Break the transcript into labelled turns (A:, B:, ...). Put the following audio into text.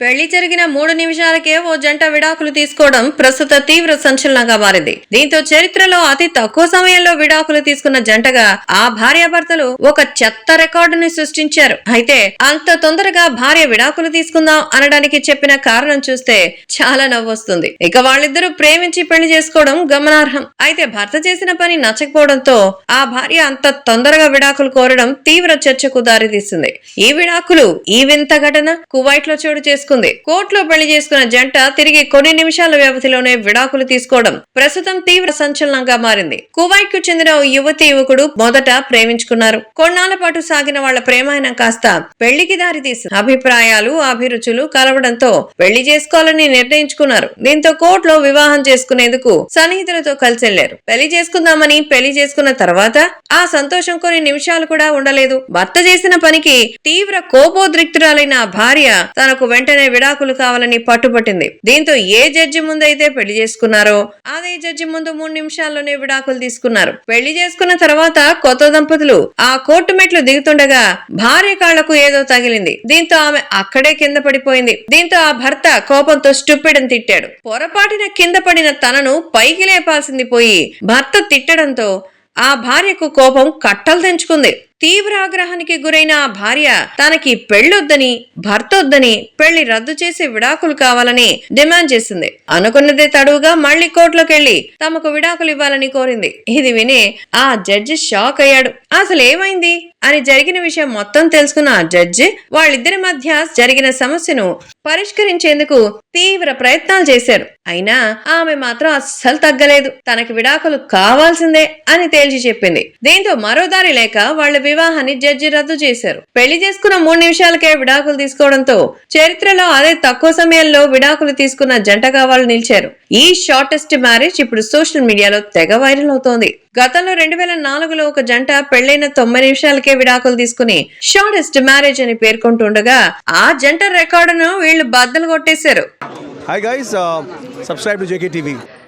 A: పెళ్ళి జరిగిన మూడు నిమిషాలకే ఓ జంట విడాకులు తీసుకోవడం ప్రస్తుత తీవ్ర సంచలనంగా మారింది. దీంతో చరిత్రలో అతి తక్కువ సమయంలో విడాకులు తీసుకున్న జంటగా ఆ భార్యాభర్తలు ఒక చెత్త రికార్డుని సృష్టించారు. అయితే అంత తొందరగా భార్య విడాకులు తీసుకుందాం అనడానికి చెప్పిన కారణం చూస్తే చాలా నవ్వొస్తుంది. ఇక వాళ్ళిద్దరూ ప్రేమించి పెళ్ళి చేసుకోవడం గమనార్హం. అయితే భర్త చేసిన పని నచ్చకపోవడంతో ఆ భార్య అంత తొందరగా విడాకులు కోరడం తీవ్ర చర్చకు దారితీస్తుంది ఈ విడాకులు ఈ వింత ఘటన కువైట్లో చోటు చేసుకుంది కోర్టులో పెళ్ళి చేసుకున్న జంట తిరిగి కొన్ని నిమిషాల వ్యవధిలోనే విడాకులు తీసుకోవడం ప్రస్తుతం తీవ్ర సంచలనంగా మారింది. కువైట్కు చెందిన ఓ యువతి యువకుడు మొదట ప్రేమించుకున్నారు. కొన్నాళ్ళ పాటు సాగిన వాళ్ళ ప్రేమాయణం కాస్త పెళ్ళికి దారితీసింది. అభిప్రాయాలు అభిరుచులు కలవడంతో పెళ్ళి చేసుకోవాలని నిర్ణయించుకున్నారు. దీంతో కోర్టులో వివాహం చేసుకునేందుకు సన్నిహితులతో కలిసి వెళ్ళారు. పెళ్ళి చేసుకుందామని పెళ్ళి చేసుకున్న తర్వాత ఆ సంతోషం కొన్ని నిమిషాలు కూడా ఉండలేదు. భర్త చేసిన పనికి తీవ్ర కోపోద్రిక్తురాలైన భార్య తనకు వెంటనే విడాకులు కావాలని పట్టుబట్టింది. దీంతో ఏ జడ్జి ముందు అయితే పెళ్ళి చేసుకున్నారో అదే జడ్జి ముందు మూడు నిమిషాల్లోనే విడాకులు తీసుకున్నారు. పెళ్ళి చేసుకున్న తర్వాత కొత్త దంపతులు ఆ కోర్టు మెట్లు దిగుతుండగా భార్య కాళ్ళకు ఏదో తగిలింది. దీంతో ఆమె అక్కడే కింద పడిపోయింది. దీంతో ఆ భర్త కోపంతో స్టూపిడ్ అని తిట్టాడు. పొరపాటిన కింద పడిన తనను పైకి లేపాల్సింది పోయి భర్త తిట్టడంతో ఆ భార్యకు కోపం కట్టలు తెంచుకుంది. తీవ్ర ఆగ్రహానికి గురైన ఆ భార్య తనకి పెళ్ళొద్దని భర్త వద్దని పెళ్ళి రద్దు చేసి విడాకులు కావాలని డిమాండ్ చేసింది. అనుకున్నదే తడువుగా మళ్ళీ కోర్టులోకెళ్ళి తమకు విడాకులు ఇవ్వాలని కోరింది. ఇది విని ఆ జడ్జి షాక్ అయ్యాడు. అసలు ఏమైంది అని జరిగిన విషయం మొత్తం తెలుసుకున్న ఆ జడ్జి వాళ్ళిద్దరి మధ్య జరిగిన సమస్యను పరిష్కరించేందుకు తీవ్ర ప్రయత్నాలు చేశారు. అయినా ఆమె మాత్రం అస్సలు తగ్గలేదు. తనకి విడాకులు కావాల్సిందే అని తేల్చి చెప్పింది. దీంతో మరో దారి లేక వాళ్ళ వివాహాన్ని జడ్జి రద్దు చేశారు. పెళ్ళి చేసుకున్న మూడు నిమిషాలకే విడాకులు తీసుకోవడంతో చరిత్రలో అదే తక్కువ సమయంలో విడాకులు తీసుకున్న జంటగా వాళ్ళు నిలిచారు. ఈ షార్టెస్ట్ మ్యారేజ్ ఇప్పుడు సోషల్ మీడియాలో తెగ వైరల్ అవుతోంది. గతంలో రెండు వేల నాలుగులో ఒక జంట పెళ్ళైన తొంభై నిమిషాలకే విడాకులు తీసుకుని షార్టెస్ట్ మ్యారేజ్ అని పేర్కొంటుండగా ఆ జంట రికార్డును వీళ్ళు బద్దలు కొట్టేశారు.
B: Hi guys subscribe to JK TV